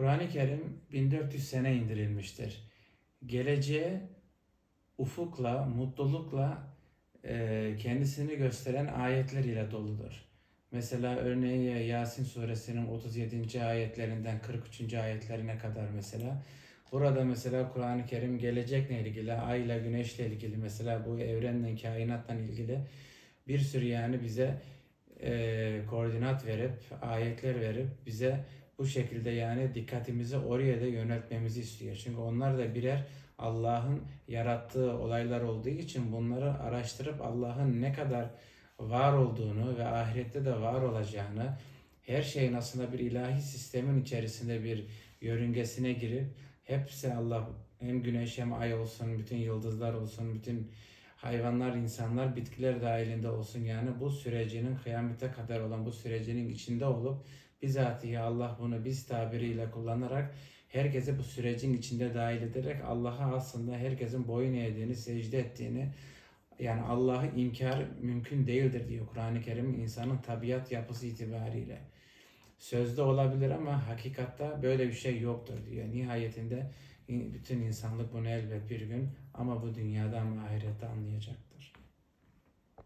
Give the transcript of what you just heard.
Kur'an-ı Kerim 1400 sene indirilmiştir. Geleceğe ufukla, mutlulukla e, kendisini gösteren ayetler ile doludur. Mesela örneğin Yasin suresinin 37. ayetlerinden 43. ayetlerine kadar mesela. Burada mesela Kur'an-ı Kerim gelecekle ilgili, ayla, güneşle ilgili mesela bu evrenle, kainatla ilgili bir sürü yani bize e, koordinat verip, ayetler verip bize bu şekilde yani dikkatimizi oraya da yöneltmemizi istiyor. Çünkü onlar da birer Allah'ın yarattığı olaylar olduğu için bunları araştırıp Allah'ın ne kadar var olduğunu ve ahirette de var olacağını, her şeyin aslında bir ilahi sistemin içerisinde bir yörüngesine girip hepsi Allah hem güneş hem ay olsun, bütün yıldızlar olsun, bütün hayvanlar, insanlar, bitkiler dahilinde olsun yani bu sürecinin kıyamete kadar olan bu sürecinin içinde olup bizatihi Allah bunu biz tabiriyle kullanarak herkese bu sürecin içinde dahil ederek Allah'a aslında herkesin boyun eğdiğini, secde ettiğini yani Allah'ı inkar mümkün değildir diyor Kur'an-ı Kerim insanın tabiat yapısı itibariyle. Sözde olabilir ama hakikatta böyle bir şey yoktur diyor. Nihayetinde bütün insanlık bunu elbet bir gün ama bu dünyada ama ahirette anlayacaktır.